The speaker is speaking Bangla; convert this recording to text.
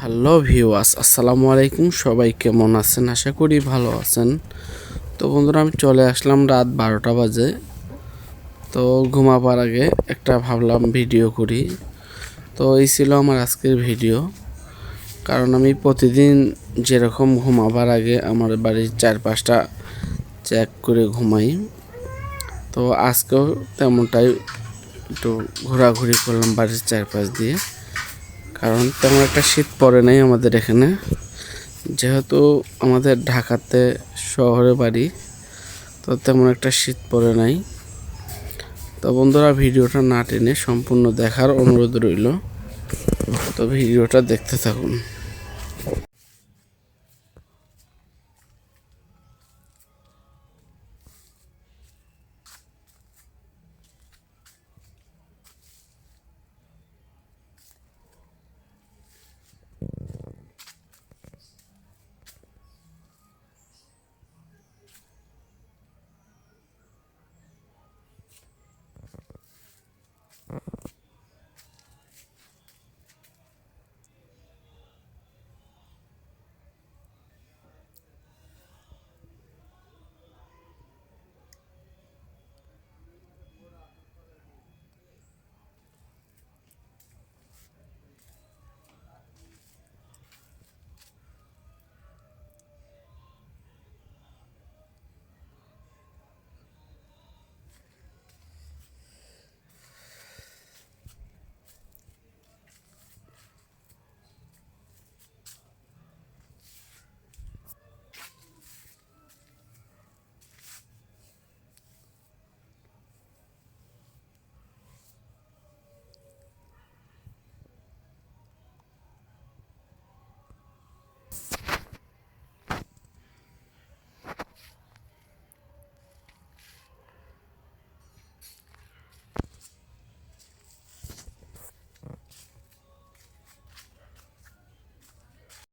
হ্যালো ভিউয়ার্স, আসসালামু আলাইকুম। সবাই কেমন আছেন? আশা করি ভালো আছেন। তো বন্ধুরা, আমি চলে আসলাম রাত বারোটা বাজে। তো ঘুমাবার আগে একটা ভাবলাম ভিডিও করি। তো এই ছিল আমার আজকের ভিডিও। কারণ আমি প্রতিদিন যেরকম ঘুমাবার আগে আমার বাড়ির চারপাশটা চেক করে ঘুমাই। তো আজকেও তেমনটাই একটু ঘোরাঘুরি করলাম বাড়ির চারপাশ দিয়ে। কারণ তেমন একটা শীত পড়ে নাই আমাদের এখানে। যেহেতু আমাদের ঢাকাতে শহরে বাড়ি, তো তেমন একটা শীত পড়ে নাই। তো বন্ধুরা, ভিডিওটা না টেনে সম্পূর্ণ দেখার অনুরোধ রইল। তো ভিডিওটা দেখতে থাকুন।